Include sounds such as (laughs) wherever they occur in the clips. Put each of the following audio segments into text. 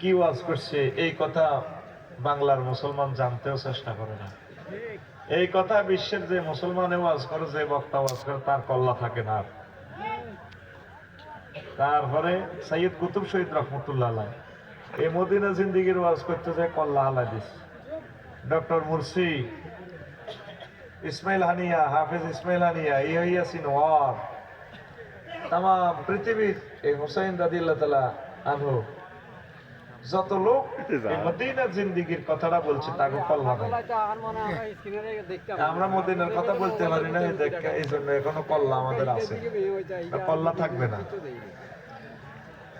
কি ওয়াজ করছে? এই কথা বাংলার মুসলমান জানতেও চেষ্টা করে না। এই কথা বিশ্বের যে মুসলমানে ওয়াজ করে, যে বক্তা ওয়াজ করে, তার কল্লা থাকে না তারপরে সৈয়দ কুতুব শহীদ রহমতুল্লাহ এই মদিনা জিন্দিগির ওয়াজ করতে যায় কল্লা আলাই this doctor Morsi Ismail Haniyeh, Hafez Ismail Haniyeh Yasin war. তাম পৃথিবীর এই হুসাইন রাদিল্লাহ তালা আনহু যত লোক (laughs) মদিনার জিন্দিগির কথাটা বলছে তাকে কল্লা নাই আমরা মদিনার কথা বলতে পারি না এই জন্য এখনও কল্লা আমাদের আছে। কল্লা থাকবে না।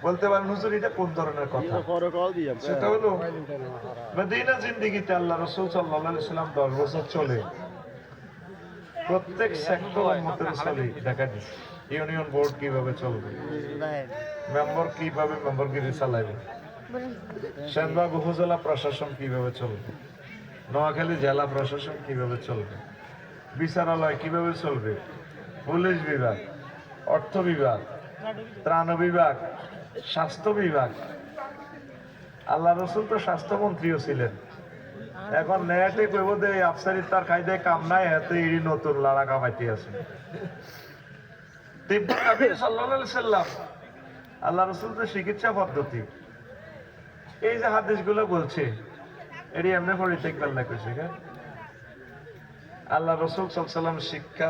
বলতে পারেন হুজুর এটা কোন ধরনের কথা? সেটা হলো মদিনা জিন্দিগিতে আল্লাহ রসুল সাল্লাহ সাল্লাম দশ বছর চলে। প্রত্যেক সেক্টর মতের চলে দেখা দিচ্ছে ইউনিয়ন বোর্ড কীভাবে চলবে? মেম্বার কীভাবে মেম্বারগিরি চালাবে সেনবাগ উপজেলা প্রশাসন কীভাবে চলবে? নোয়াখালী জেলা প্রশাসন কীভাবে চলবে? বিচারালয় কীভাবে চলবে? পুলিশ বিভাগ, অর্থ বিভাগ, ত্রাণ বিভাগ, স্বাস্থ্য বিভাগ। আল্লাহ রসুল তো স্বাস্থ্যমন্ত্রীও ছিলেন। এখন নেয়াতে কইব দে আফসারি তার খাইদে কাম নাই হাতে ইডি নতুন লাড়া কামাইতে আছে আল্লাহ রসুল তো চিকিৎসা পদ্ধতি এই যে হাদিসগুলো বলছে, এটি এমনি পরিত্যাগ না কইছে হ্যাঁ? আল্লাহ রসুল সাল্লাম শিক্ষা,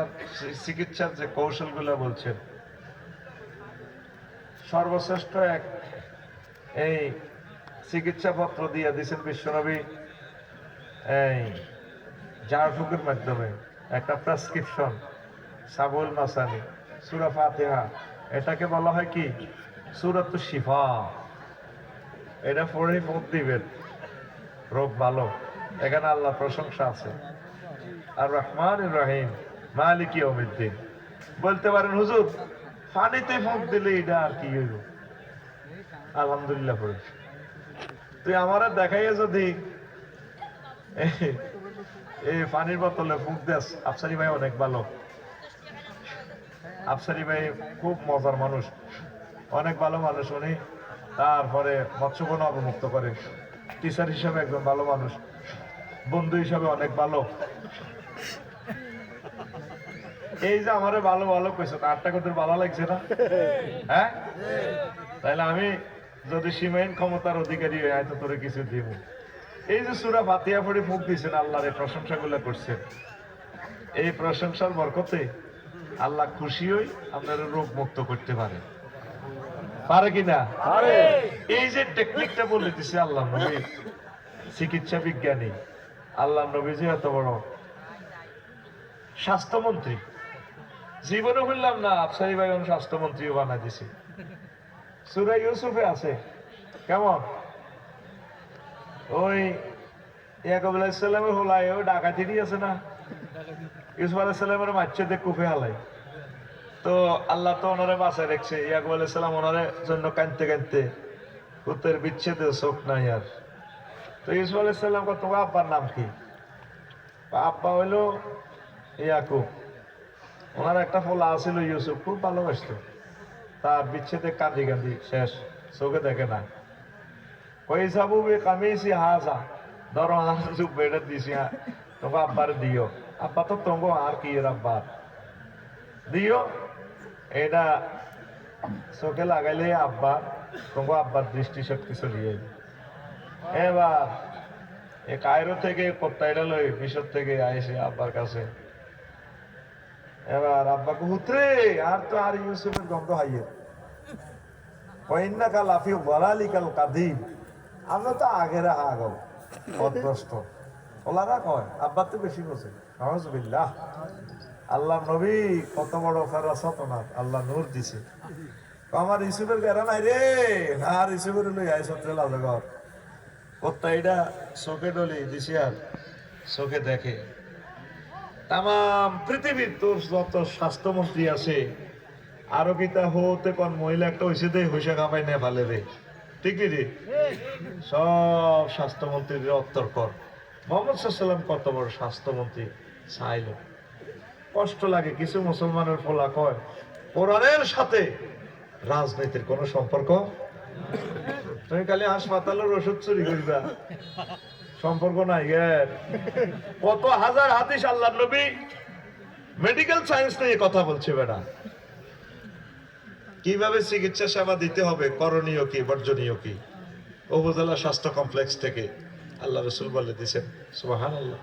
চিকিৎসার যে কৌশলগুলো বলছেন, সর্বশ্রেষ্ঠ এক এই চিকিৎসা পত্র দিয়ে দিয়েছেন বিশ্বনবী, এই জারফুকের মাধ্যমে একটা প্রেসক্রিপশন সাবুল মাসানি, সুরা ফাতিহা, এটাকে বলা হয় কি? সুরাত শিফা। এটা পড়ে মুখ দিবেন। রোগ ভালো। এখানে আল্লাহ প্রশংসা আছে। আর রহমান রহিম। মালিক ইয়মিদ্দিন বলতে পারেন, হুজুর পানিতে মুখ দিলে এটা আর কি আলহামদুলিল্লাহ পড়ে তুই আমার দেখাইয়া যদি এই পানির বোতলে ফুক দেস, আফসারি ভাই অনেক ভালো। আফসারি ভাই খুব মজার মানুষ। অনেক ভালো মানুষ উনি। তারপরে মৎস্যবন অবমুক্ত করে। টিচার হিসাবে একজন ভালো মানুষ। বন্ধু হিসাবে অনেক ভালো। এই যে আমারে ভালো ভালো কইছো আটটা কত ভালো লাগছে না? হ্যাঁ? তাহলে আমি যদি সীমাহীন ক্ষমতার অধিকারী হই হয়তো তোরে কিছু দিব এই যে সুরা ফাতিয়া পড়ে মুখ দিয়েছেন আল্লাহর এই প্রশংসাগুলো করছেন। এই প্রশংসার বরকতে আল্লাহ খুশি হই, আপনার রোগ মুক্ত করতে পারে পারে কিনা? এই যে টেকনিকটা বলে দিছে আল্লাহ নবী চিকিৎসা বিজ্ঞানী আল্লাহ নবী যে এত বড় স্বাস্থ্যমন্ত্রী। জীবনে বললাম না আফসারি ভাই স্বাস্থ্যমন্ত্রীও বানাই দিছি। সুরা ইউসুফে আছে। কেমন? ওই ইয়াকুব আলাইসাল্লামের হোলায় ওই ডাকাতিরই আছে না? ইউসুফ আলাইসাল্লামের মাচ্ছে দেখ কুফে হালাই তো আল্লাহ তো ওনারে বাসায় রেখছে। ইয়াকুব আলাইসাল্লাম ওনারে জন্য কানতে কানতে পুতের বিচ্ছেদে চোখ নাই আর। তো ইউসুফ আলাইসাল্লাম কত আব্বার নাম কি? আব্বা হইল ইয়াকুব। ওনার একটা ফোলা আছিল ইউসুফ, খুব ভালোবাসতো। তার বিচ্ছেদে কাঁদি কাঁদি শেষ, চোখে দেখে না। সাবু বে কামিয়েছি হাসা ধরো হাস বেড়ে দিছি হ্যাঁ। তোমাকে আব্বার দিও। আব্বা তো তোমাকে আর কি আব্বার দিও। এটা চোখে লাগাইলে আব্বা তোমাকে আব্বার দৃষ্টি শক্তি চলিয়ে এবার এ কায়রো থেকে কোত্তাইটা লই মিশর থেকে আইসে আব্বার কাছে। এবার আব্বাকে হুতরে, আর তো আর ইউসুফের গন্ধ হাইয়ে। কইন্না কাল আফি বলালি কাল কাদিম আমরা তো আগেরা আগাও অদ্রষ্ট ওলারা কয় আব্বা তো বেশি বসে নজবিল্লাহ আল্লাহ নবী কত বড় ফেরাসত ওনার আল্লাহ নূর দিছে। আমার ইসুফের বেড়া নাই রে। আর ইসুফের লই আই সত্রে লাজগর কত্তা এটা চোখে ডলি দিছি আর চোখে দেখে। তাম পৃথিবীর তোর যত স্বাস্থ্যমন্ত্রী আছে আরও কিতা হতে কোন মহিলা একটা হয়েছে দে হইসা কামাই নে ভালে রে। ঠিক রে? সব স্বাস্থ্যমন্ত্রীর অত্তর কর। মোহাম্মদ সাল্লাম কত বড় স্বাস্থ্যমন্ত্রী চাইল। কষ্ট লাগে, কিছু মুসলমানের ফলা কয়, কোরআনের সাথে রাজনীতির কোনো সম্পর্ক? তুমি খালি হাসপাতালের ওষুধ চুরি করবা। সম্পর্ক নাই কত হাজার হাদিস আল্লাহ নবী মেডিকেল সায়েন্স নিয়ে কথা বলছে বেটা। কীভাবে চিকিৎসা সেবা দিতে হবে, করণীয় কি, বর্জনীয় কি? উপজেলা স্বাস্থ্য কমপ্লেক্স থেকে আল্লাহ রসুল বলে দিয়েছেন সুবাহান আল্লাহ